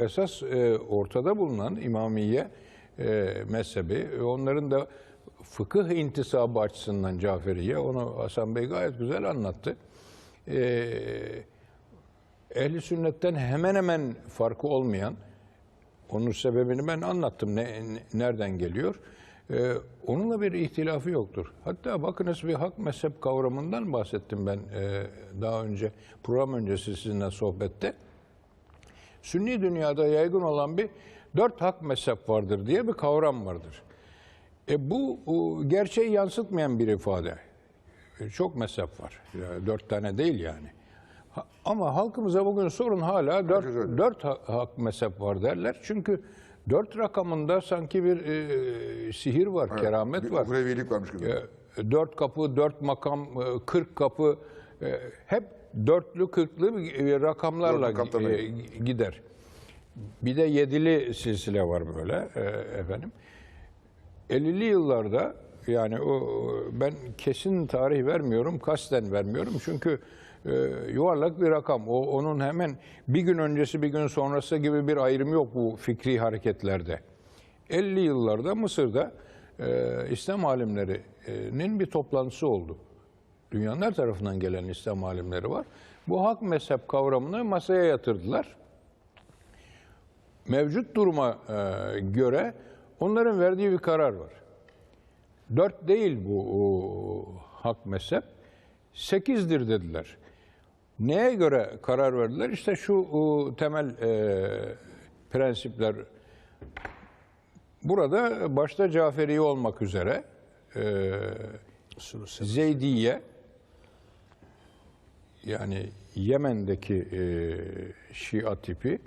Esas e, ortada bulunan İmamiye e, mezhebi, e, onların da fıkıh intisabı açısından Caferiye, onu Hasan Bey gayet güzel anlattı. E, Ehli sünnetten hemen hemen farkı olmayan, onun sebebini ben anlattım ne, ne- nereden geliyor. Ee, onunla bir ihtilafı yoktur. Hatta bakınız bir hak mezhep kavramından bahsettim ben e, daha önce program öncesi sizinle sohbette. Sünni dünyada yaygın olan bir dört hak mezhep vardır diye bir kavram vardır. E bu gerçeği yansıtmayan bir ifade. E, Çok mezhep var. Dört tane değil yani. Ama halkımıza bugün sorun hala dört, dört ha- hak mezhep var derler. Çünkü dört rakamında sanki bir e, sihir var, keramet bir var. uhrevilik varmış gibi. E, dört kapı, dört makam, e, kırk kapı e, hep dörtlü, kırklı e, rakamlarla Dört rakamlarla. e, gider. Bir de yedili silsile var böyle e, efendim. 50'li yıllarda yani o ben kesin tarih vermiyorum, kasten vermiyorum çünkü e, yuvarlak bir rakam. O onun hemen bir gün öncesi bir gün sonrası gibi bir ayrım yok bu fikri hareketlerde. 50 yıllarda Mısır'da e, İslam alimlerinin bir toplantısı oldu. Dünyanın her tarafından gelen İslam alimleri var. Bu hak mezhep kavramını masaya yatırdılar mevcut duruma e, göre onların verdiği bir karar var. Dört değil bu o, hak mezhep, sekizdir dediler. Neye göre karar verdiler? İşte şu o, temel e, prensipler. Burada başta Caferi olmak üzere e, Zeydiye yani Yemen'deki e, Şia tipi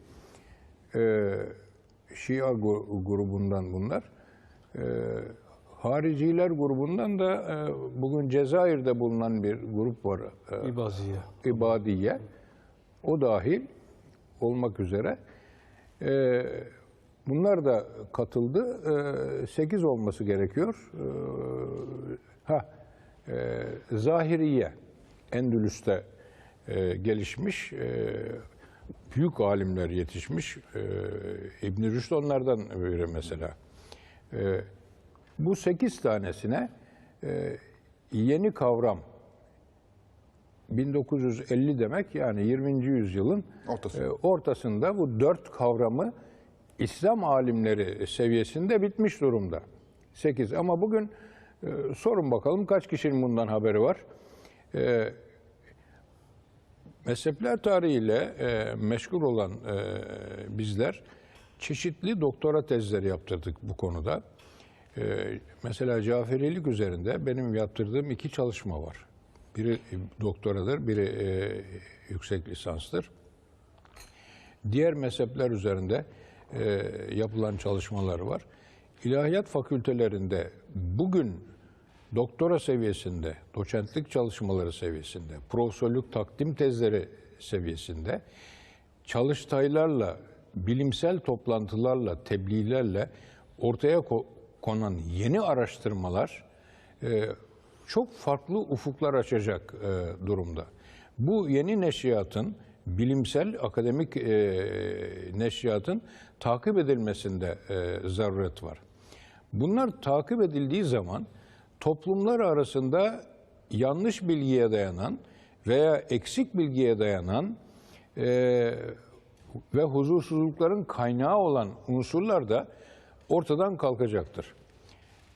e, Şia grubundan bunlar. E, hariciler grubundan da e, bugün Cezayir'de bulunan bir grup var. E, İbaziye. İbadiye. O dahil olmak üzere. E, bunlar da katıldı. E, 8 olması gerekiyor. E, ha, e, Zahiriye. Endülüs'te e, gelişmiş. E, büyük alimler yetişmiş. E, İbn Rüşd onlardan biri mesela. E, bu sekiz tanesine e, yeni kavram 1950 demek yani 20. yüzyılın Ortası. e, ortasında bu dört kavramı İslam alimleri seviyesinde bitmiş durumda. 8 ama bugün e, sorun bakalım kaç kişinin bundan haberi var? E, Mezhepler tarihiyle e, meşgul olan e, bizler çeşitli doktora tezleri yaptırdık bu konuda. E, mesela Caferilik üzerinde benim yaptırdığım iki çalışma var. Biri doktoradır, biri e, yüksek lisanstır. Diğer mezhepler üzerinde e, yapılan çalışmalar var. İlahiyat fakültelerinde bugün doktora seviyesinde, doçentlik çalışmaları seviyesinde, profesörlük takdim tezleri seviyesinde çalıştaylarla, bilimsel toplantılarla, tebliğlerle ortaya ko- konan yeni araştırmalar e, çok farklı ufuklar açacak e, durumda. Bu yeni neşriyatın, bilimsel akademik e, neşriyatın takip edilmesinde e, zaruret var. Bunlar takip edildiği zaman toplumlar arasında yanlış bilgiye dayanan veya eksik bilgiye dayanan e, ve huzursuzlukların kaynağı olan unsurlar da ortadan kalkacaktır.